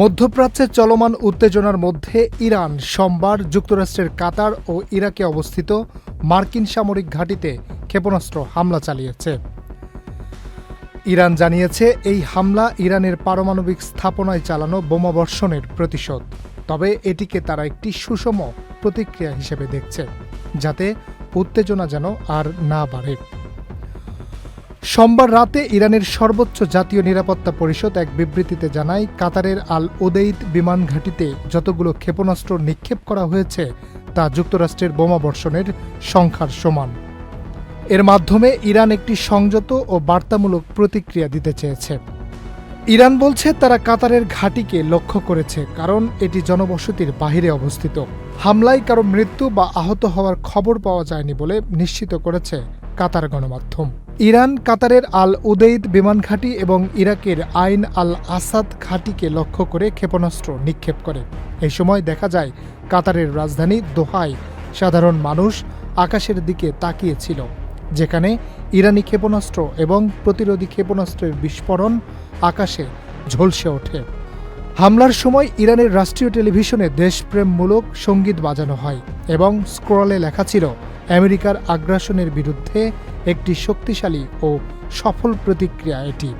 মধ্যপ্রাচ্যে চলমান উত্তেজনার মধ্যে ইরান সোমবার যুক্তরাষ্ট্রের কাতার ও ইরাকে অবস্থিত মার্কিন সামরিক ঘাঁটিতে ক্ষেপণাস্ত্র হামলা চালিয়েছে। ইরান জানিয়েছে, এই হামলা ইরানের পারমাণবিক স্থাপনায় চালানো বোমাবর্ষণের প্রতিশোধ, তবে এটিকে তারা একটি সুষম প্রতিক্রিয়া হিসেবে দেখছে, যাতে উত্তেজনা যেন আর না বাড়ে। সোমবার রাতে ইরানের সর্বোচ্চ জাতীয় নিরাপত্তা পরিষদ এক বিবৃতিতে জানায়, কাতারের আল ওদেইদ বিমান ঘাঁটিতে যতগুলো ক্ষেপণাস্ত্র নিক্ষেপ করা হয়েছে, তা যুক্তরাষ্ট্রের বোমা বর্ষণের সংখ্যার সমান। এর মাধ্যমে ইরান একটি সংযত ও বার্তামূলক প্রতিক্রিয়া দিতে চেয়েছে। ইরান বলছে, তারা কাতারের ঘাঁটিকে লক্ষ্য করেছে, কারণ এটি জনবসতির বাহিরে অবস্থিত। হামলায় কারও মৃত্যু বা আহত হওয়ার খবর পাওয়া যায়নি বলে নিশ্চিত করেছে কাতার গণমাধ্যম। ইরান, কাতারের আল উদেইদ বিমান ঘাঁটি এবং ইরাকের আইন আল আসাদ ঘাঁটিকে লক্ষ্য করে ক্ষেপণাস্ত্র নিক্ষেপ করে। এই সময় দেখা যায়, কাতারের রাজধানী দোহায় সাধারণ মানুষ আকাশের দিকে তাকিয়েছিল, যেখানে ইরানি ক্ষেপণাস্ত্র এবং প্রতিরোধী ক্ষেপণাস্ত্রের বিস্ফোরণ আকাশে ঝলসে ওঠে। হামলার সময় ইরানের রাষ্ট্রীয় টেলিভিশনে দেশপ্রেমমূলক সংগীত বাজানো হয় এবং স্ক্রলে লেখা ছিল আমেরিকার আগ্রাসনের বিরুদ্ধে একটি শক্তিশালী ও সফল প্রতিক্রিয়া এটি।